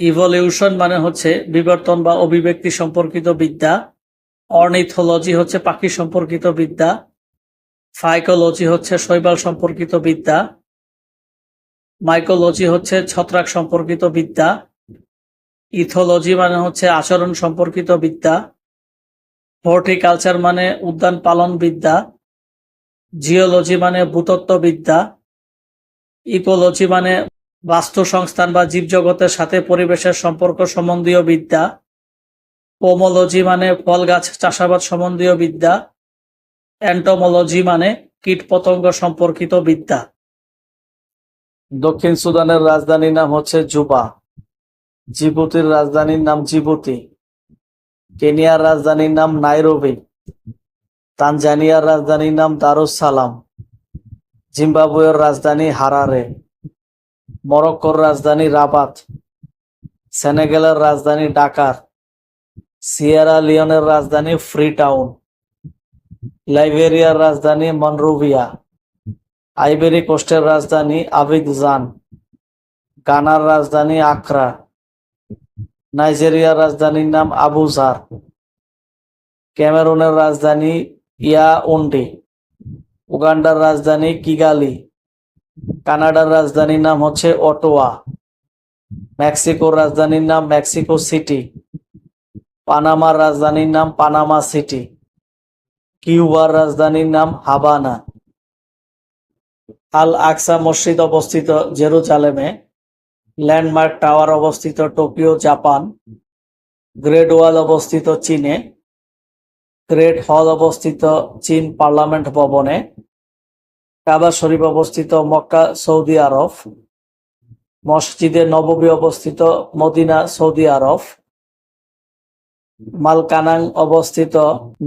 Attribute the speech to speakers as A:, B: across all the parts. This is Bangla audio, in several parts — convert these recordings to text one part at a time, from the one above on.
A: ইভলিউশন মানে হচ্ছে বিবর্তন বা অভিব্যক্তি সম্পর্কিত বিদ্যা অর্নিথোলজি হচ্ছে পাখি সম্পর্কিত বিদ্যা ফাইকোলজি হচ্ছে শৈবাল সম্পর্কিত বিদ্যা মাইকোলজি হচ্ছে ছত্রাক সম্পর্কিত বিদ্যা ইথোলজি মানে হচ্ছে আচরণ সম্পর্কিত বিদ্যা হর্টিকালচার মানে উদ্যান পালন বিদ্যা জিওলজি মানে ভূতত্ত্ব বিদ্যা ইকোলজি মানে বাস্তু সংস্থান বা জীবজগতের সাথে পরিবেশের সম্পর্ক সম্বন্ধীয় বিদ্যা। পোমোলজি মানে ফল গাছ চাষাবাদ সম্বন্ধীয় বিদ্যা। অ্যান্টোমোলজি মানে কীট পতঙ্গ সম্পর্কিত বিদ্যা। দক্ষিণ সুদানের রাজধানীর নাম হচ্ছে জুবা। জিবুতির রাজধানীর নাম জিবুতি। কেনিয়ার রাজধানীর নাম নাইরোবি। তানজানিয়ার রাজধানীর নাম দারুস সালাম। জিম্বাবুয়ের রাজধানী হারারে। মরক্কোর রাজধানী রাবাত, সেনেগালের রাজধানী ডাকার সিয়েরা লিওনের রাজধানী ফ্রি টাউন লাইবেরিয়ার রাজধানী মনরুভিয়া আইবেরি কোস্টের রাজধানী আবিদজান, গানার রাজধানী আকরা, নাইজেরিয়ার রাজধানীর নাম আবুজার, ক্যামেরুনের রাজধানী ইয়াউন্ডি, উগান্ডার রাজধানী কিগালি কানাডার রাজধানীর নাম হচ্ছে অটোয়া। মেক্সিকোর রাজধানীর নাম মেক্সিকো সিটি। পানামার রাজধানীর নাম পানামা সিটি। কিউবার রাজধানীর নাম হাবানা। আল আকসা মসজিদ অবস্থিত জেরুজালেমে। ল্যান্ডমার্ক টাওয়ার অবস্থিত টোকিও, জাপান। গ্রেট ওয়াল অবস্থিত চীনে। গ্রেট হল অবস্থিত চীন পার্লামেন্ট ভবনে। কাবা শরীফ অবস্থিত মক্কা, সৌদি আরব। মসজিদে নববী অবস্থিত মদিনা, সৌদি আরব। মালকানাং অবস্থিত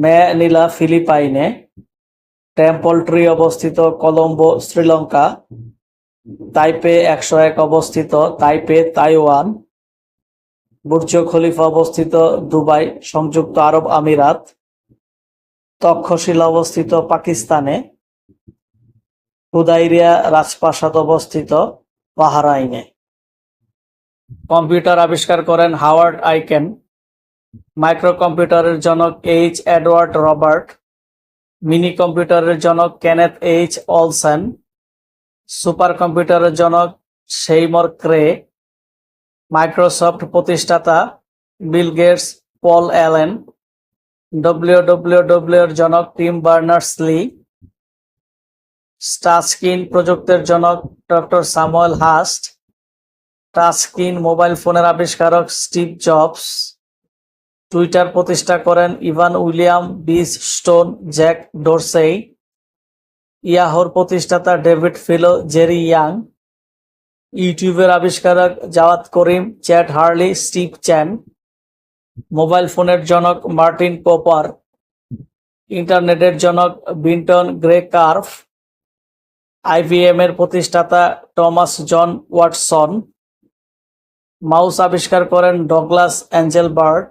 A: ম্যানিলা, ফিলিপাইনে। টেম্পল ট্রি অবস্থিত কলম্বো, শ্রীলঙ্কা। তাইপে একশো এক অবস্থিত তাইপে, তাইওয়ান। বুর্জ খলিফা অবস্থিত দুবাই, সংযুক্ত আরব আমিরাত। তক্ষশিলা অবস্থিত পাকিস্তানে। হুদাইরিয়া রাজপ্রাসাদ অবস্থিত বাহারাইনে কম্পিউটার আবিষ্কার করেন হাওয়ার্ড আইকেন। মাইক্রো কম্পিউটারের জনক এইচ এডওয়ার্ড রবার্ট। মিনি কম্পিউটারের জনক কেনেথ এইচ অলসেন। সুপার কম্পিউটারের জনক সেইমর ক্রে। মাইক্রোসফট প্রতিষ্ঠাতা Bill Gates Paul Allen. W W এর জনক টিম বার্নার্স লি। টাচস্ক্রিন প্রযুক্তির জনক doctor Samuel Hurst touchscreen mobile ফোনের আবিষ্কারক স্টিভ জবস, টুইটার প্রতিষ্ঠা করেন Evan William Biz Stone Jack Dorsey, ইয়াহোর প্রতিষ্ঠাতা ডেভিড ফিলো জেরি ইয়াং, ইউটিউবের আবিষ্কারক Jawed Karim, Chad Hurley, Steve Chen, mobile ফোনের জনক মার্টিন কোপার ইন্টারনেটের জনক বিন্টন গ্রে কার্ফ আইবিএম এর প্রতিষ্ঠাতা টমাস জন ওয়াটসন। মাউস আবিষ্কার করেন ডগলাস অ্যাঞ্জেল বার্ট।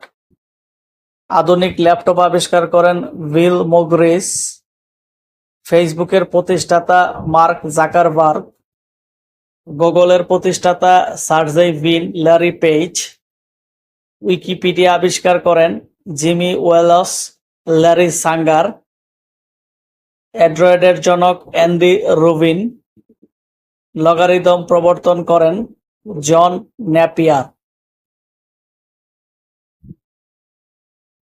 A: আধুনিক ল্যাপটপ আবিষ্কার করেন উইল মোগ্রিস। ফেসবুকের প্রতিষ্ঠাতা মার্ক জাকারবার্গ। গুগলের প্রতিষ্ঠাতা Sergey Brin Larry Page Wikipedia আবিষ্কার করেন জিমি ওয়েলস ল্যারি সাঙ্গার। অ্যান্ড্রয়েডের জনক অ্যান্ডি রুবিন। লগারিদম প্রবর্তন করেন জন ন্যাপিয়ার।